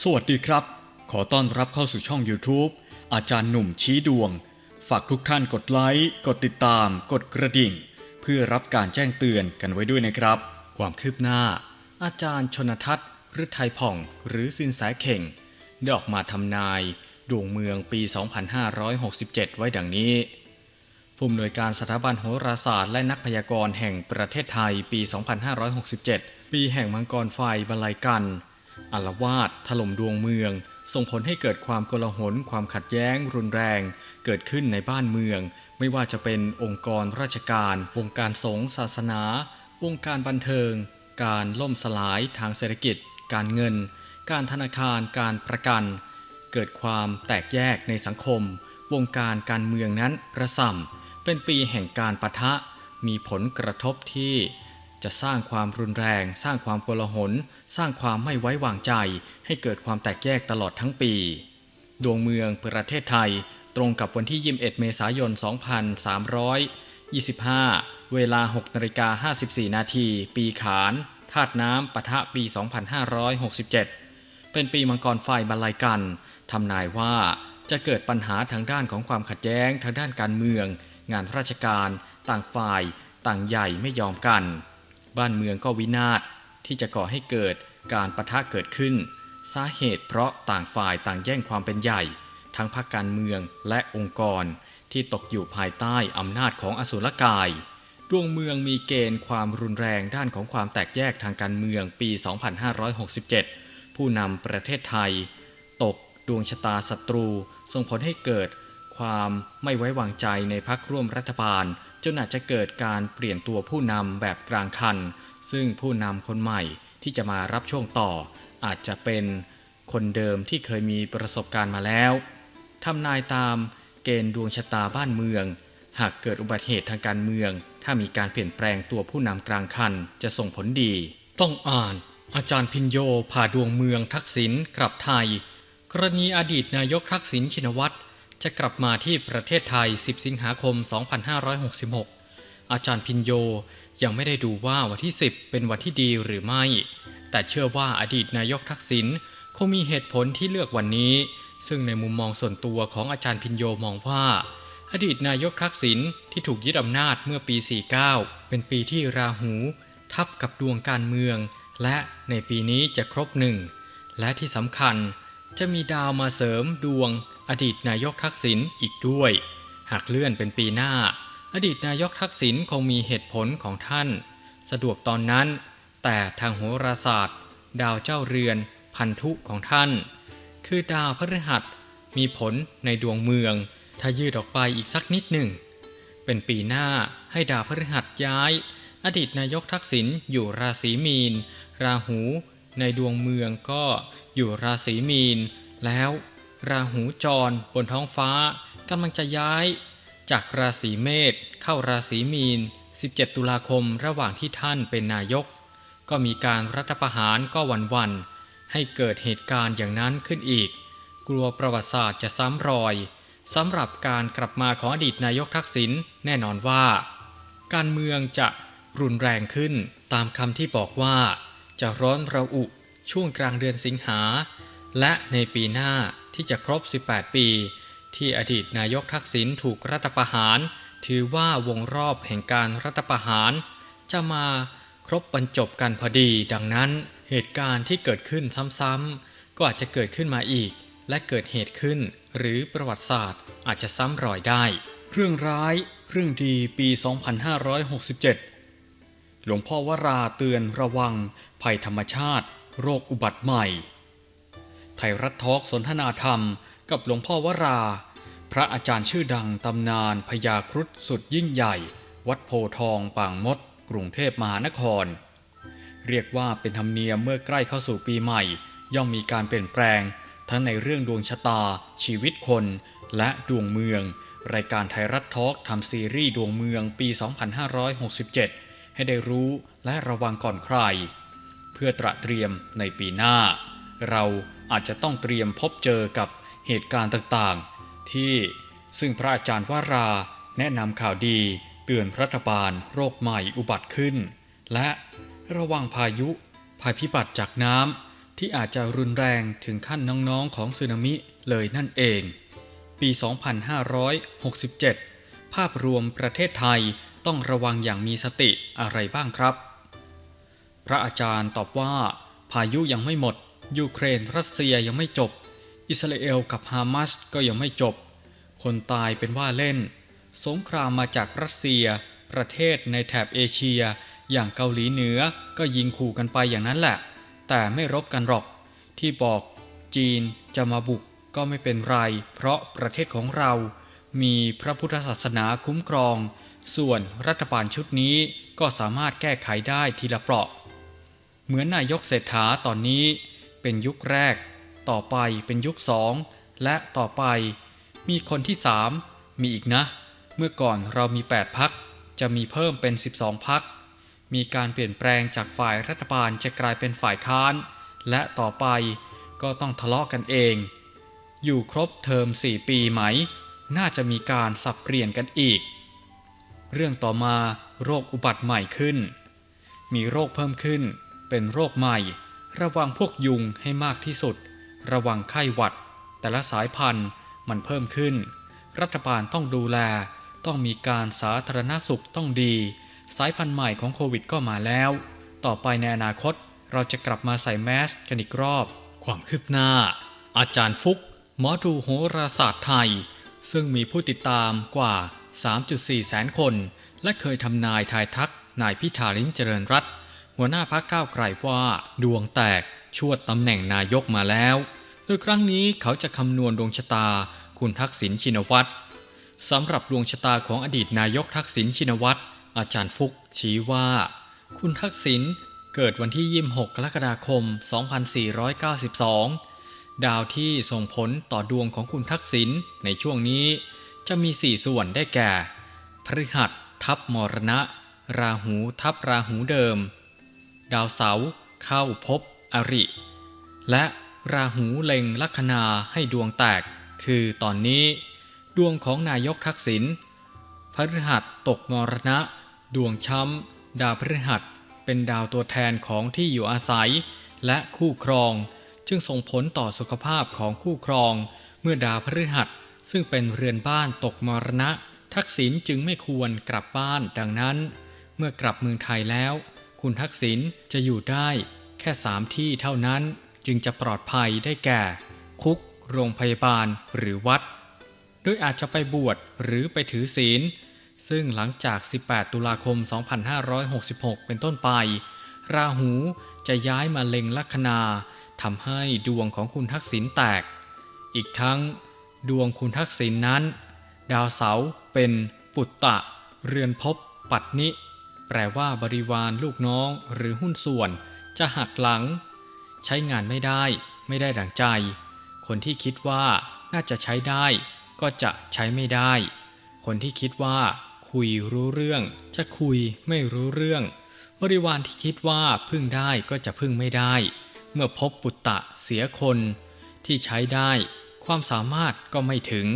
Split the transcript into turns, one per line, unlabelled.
สวัสดีครับ ขอต้อนรับเข้าสู่ช่อง YouTube อาจารย์หนุ่มชี้ดวง ฝากทุกท่านกดไลค์ กดติดตาม กดกระดิ่ง เพื่อรับการแจ้งเตือนกันไว้ด้วยนะครับ ความคืบหน้า อาจารย์ชนทัศน์ฤทัยผ่อง หรือสินแสเข่ง ได้ออกมาทำนาย ดวงเมืองปี 2567 ไว้ดังนี้ ผู้อำนวยการสถาบันโหราศาสตร์และนักพยากรณ์แห่งประเทศไทยปี 2567 ปีแห่งมังกรไฟบรรลัยกัน อารวาสถล่มดวงเมือง ส่งผลให้เกิดความโกลาหลความขัดแย้ง รุนแรง เกิดขึ้นในบ้านเมือง ไม่ว่าจะเป็นองค์กรราชการ วงการสงฆ์ศาสนา วงการบันเทิง การล่มสลายทางเศรษฐกิจ การเงิน การธนาคารการประกัน เกิดความแตกแยกในสังคม วงการการเมืองนั้นระส่ำเป็นปีแห่งการปะทะ มีผลกระทบที่ จะสร้างความรุนแรง สร้างความโกลาหล สร้างความไม่ไว้วางใจ ให้เกิดความแตกแยกตลอดทั้งปี ดวงเมืองประเทศไทย ตรงกับวันที่ 21 เมษายน 2325 เวลา 6นาฬิกา54 นาทีปีขานธาตุน้ำปะทะปี 2567 เป็นปีมังกรไฟบรรลัยกันทำนายว่าจะเกิดปัญหาทางด้านของความขัดแย้งทางด้านการเมือง งานราชการ ต่างฝ่าย ต่างใหญ่ไม่ยอมกัน บ้านเมืองก็วินาศที่จะก่อให้เกิดการปะทะเกิดขึ้น สาเหตุเพราะต่างฝ่ายต่างแย่งความเป็นใหญ่ ทั้งพรรคการเมืองและองค์กรที่ตกอยู่ภายใต้อำนาจของอสุรกาย ดวงเมืองมีเกณฑ์ความรุนแรงด้านของความแตกแยกทางการเมืองปี 2567 ผู้นำประเทศไทย ตกดวงชะตาศัตรู ส่งผลให้เกิดความไม่ไว้วางใจในพักร่วมรัฐบาล จนอาจจะเกิดการเปลี่ยนตัวผู้นำแบบกลางคัน ซึ่งผู้นำคนใหม่ที่จะมารับช่วงต่อ อาจจะเป็นคนเดิมที่เคยมีประสบการณ์มาแล้วทำนายตามเกณฑ์ดวงชะตาบ้านเมือง หากเกิดอุบัติเหตุทางการเมือง ถ้ามีการเปลี่ยนแปลงตัวผู้นำกลางคันจะส่งผลดี ต้องอ่าน อาจารย์พินโยผ่าดวงเมืองทักษิณกลับไทย กรณีอดีตนายกทักษิณชินวัตร จะกลับมาที่ประเทศไทย 10 สิงหาคม 2566 อาจารย์พินโยยังไม่ได้ดูว่าวันที่ 10 เป็นวันที่ดีหรือไม่ แต่เชื่อว่าอดีตนายกทักษิณคงมีเหตุผลที่เลือกวันนี้ ซึ่งในมุมมองส่วนตัวของอาจารย์พินโยมองว่า อดีตนายกทักษิณที่ถูกยึดอำนาจเมื่อปี 49 เป็นปีที่ราหู ทับกับดวงการเมือง และในปีนี้จะครบหนึ่งและที่สำคัญจะมีดาวมาเสริมดวง อดีตนายกทักษิณอีกด้วย หากเลื่อนเป็นปีหน้า อดีตนายกทักษิณคงมีเหตุผลของท่าน สะดวกตอนนั้น แต่ทางโหราศาสตร์ ดาวเจ้าเรือน พันธุของท่าน คือดาวพฤหัสมีผลในดวงเมือง ถ้ายืดออกไปอีกสักนิดหนึ่ง เป็นปีหน้าให้ดาวพฤหัสย้าย อดีตนายกทักษิณอยู่ราศีมีน ราหู ในดวงเมืองก็อยู่ราศีมีน แล้ว ราหูจรบนท้องฟ้ากำลังจะย้าย จากราศีเมษเข้าราศีมีน 17 ตุลาคมระหว่างที่ท่านเป็นนายก ก็มีการรัฐประหารก็วันวันๆให้เกิดเหตุการณ์อย่างนั้นขึ้นอีก กลัวประวัติศาสตร์จะซ้ำรอยสำหรับการกลับมาของอดีตนายกทักษิณแน่นอนว่า การเมืองจะรุนแรงขึ้นตามคำที่บอกว่า จะร้อนระอุช่วงกลางเดือนสิงหา และในปีหน้าที่จะครบ 18 ปี ที่อดีตนายกทักษิณถูกรัฐประหาร ถือว่าวงรอบแห่งการรัฐประหาร จะมาครบบรรจบกันพอดี ดังนั้นเหตุการณ์ที่เกิดขึ้นซ้ำๆก็อาจจะเกิดขึ้นมาอีก และเกิดเหตุขึ้น หรือประวัติศาสตร์อาจจะซ้ำรอยได้ เรื่องร้ายเรื่องดีปี 2567 หลวงพ่อวราเตือนระวังภัยธรรมชาติ โรคอุบัติใหม่ ไทยรัฐทอล์กสนทนาธรรมกับหลวงพ่อวรา พระอาจารย์ชื่อดังตำนานพญาครุฑสุดยิ่งใหญ่ วัดโพทองปางมด กรุงเทพมหานคร เรียกว่าเป็นธรรมเนียมเมื่อใกล้เข้าสู่ปีใหม่ ย่อมมีการเปลี่ยนแปลง ทั้งในเรื่องดวงชะตา ชีวิตคน และดวงเมือง รายการไทยรัฐทอล์กทำซีรีส์ดวงเมืองปี 2567 ให้ได้รู้และระวังก่อนใคร เพื่อตระเตรียมในปีหน้า เรา อาจจะต้องเตรียมพบเจอกับเหตุการณ์ต่างๆ ที่ซึ่งพระอาจารย์วาราแนะนำข่าวดีเตือนรัฐบาลโรคใหม่อุบัติขึ้น และระวังพายุภัยพิบัติจากน้ำที่ที่อาจจะรุนแรงถึงขั้นน้องๆของสึนามิเลยนั่นเอง ปี 2567 ภาพรวมประเทศไทยต้องระวังอย่างมีสติอะไรบ้างครับ พระอาจารย์ตอบว่า พายุยังไม่หมด ยูเครนรัสเซียยังไม่จบ อิสราเอลกับฮามาสก็ยังไม่จบ คนตายเป็นว่าเล่น สงครามมาจากรัสเซีย ประเทศในแถบเอเชีย อย่างเกาหลีเหนือก็ยิงขู่กันไปอย่างนั้นแหละ แต่ไม่รบกันหรอก ที่บอกจีนจะมาบุกก็ไม่เป็นไร เพราะประเทศของเรามีพระพุทธศาสนาคุ้มครอง ส่วนรัฐบาลชุดนี้ก็สามารถแก้ไขได้ทีละเปราะ เหมือนนายกเศรษฐาตอนนี้ เป็นยุคแรก ต่อไปเป็นยุคสองและต่อไป มีคนที่สามมีอีกนะ เมื่อก่อนเรามี 8พักจะมีเพิ่มเป็น 12พักมีการเปลี่ยนแปลงจากฝ่ายรัฐบาลจะกลายเป็นฝ่ายค้าน และต่อไปก็ต้องทะเลาะกันเอง อยู่ครบเทอม 4 ปีไหม น่าจะมีการสับเปลี่ยนกันอีก เรื่องต่อมาโรคอุบัติใหม่ขึ้น มีโรคเพิ่มขึ้น เป็นโรคใหม่ ระวังพวกยุงให้มากที่สุด ระวังไข้หวัด แต่ละสายพันธุ์มันเพิ่มขึ้น รัฐบาลต้องดูแล ต้องมีการสาธารณสุขต้องดี สายพันธุ์ใหม่ของโควิดก็มาแล้ว ต่อไปในอนาคตเราจะกลับมาใส่แมสกันอีกรอบ ความคืบหน้า อาจารย์ฟุก หมอดูโหราศาสตร์ไทย ซึ่งมีผู้ติดตามกว่า 3.4 แสนคน และเคยทำนายทายทักนายพิธาลิ้มเจริญรัตน์ หัวหน้าพักก้าวไกลว่าดวงแตกชวดตำแหน่งนายกมาแล้วโดยครั้งนี้เขาจะคำนวณดวงชะตาคุณทักษิณชินวัตรสำหรับดวงชะตาของอดีตนายกทักษิณชินวัตรอาจารย์ฟุกชี้ว่า คุณทักษิณเกิดวันที่ 26 กรกฎาคม 2492 ดาวที่ส่งผลต่อดวงของคุณทักษิณในช่วงนี้ จะมี 4 ส่วนได้แก่ พฤหัสทับมรณะ ราหูทับราหูเดิม ดาวเสาร์เข้าพบอริ และราหูเล็งลัคนาให้ดวงแตก คือตอนนี้ ดวงของนายกทักษิณพฤหัสตกมรณะ ดวงช้ำ ดาวพฤหัสเป็นดาวตัวแทนของที่อยู่อาศัย และคู่ครอง จึงส่งผลต่อสุขภาพของคู่ครอง เมื่อดาวพฤหัสซึ่งเป็นเรือนบ้านตกมรณะ ทักษิณจึงไม่ควรกลับบ้านดังนั้น เมื่อกลับเมืองไทยแล้ว คุณทักษิณจะอยู่ได้แค่สามที่เท่านั้นจึงจะปลอดภัยได้แก่ คุก โรงพยาบาลหรือวัด โดยอาจจะไปบวชหรือไปถือศีล ซึ่งหลังจาก 18 ตุลาคม 2566 เป็นต้นไป ราหูจะย้ายมาเล็งลัคนาทำให้ดวงของคุณทักษิณแตก อีกทั้งดวงคุณทักษิณนนั้น ดาวเสาเป็นปุตตะ เรือนภพปัตนิ แปลว่าบริวารลูกน้องหรือหุ้นส่วน จะหักหลัง ใช้งานไม่ได้ ไม่ได้ดังใจ คนที่คิดว่าน่าจะใช้ได้ ก็จะใช้ไม่ได้ คนที่คิดว่า คุยรู้เรื่อง จะคุยไม่รู้เรื่อง บริวารที่คิดว่าพึ่งได้ก็จะพึ่งไม่ได้ เมื่อพบปุตตะเสียคน ที่ใช้ได้ ความสามารถก็ไม่ถึง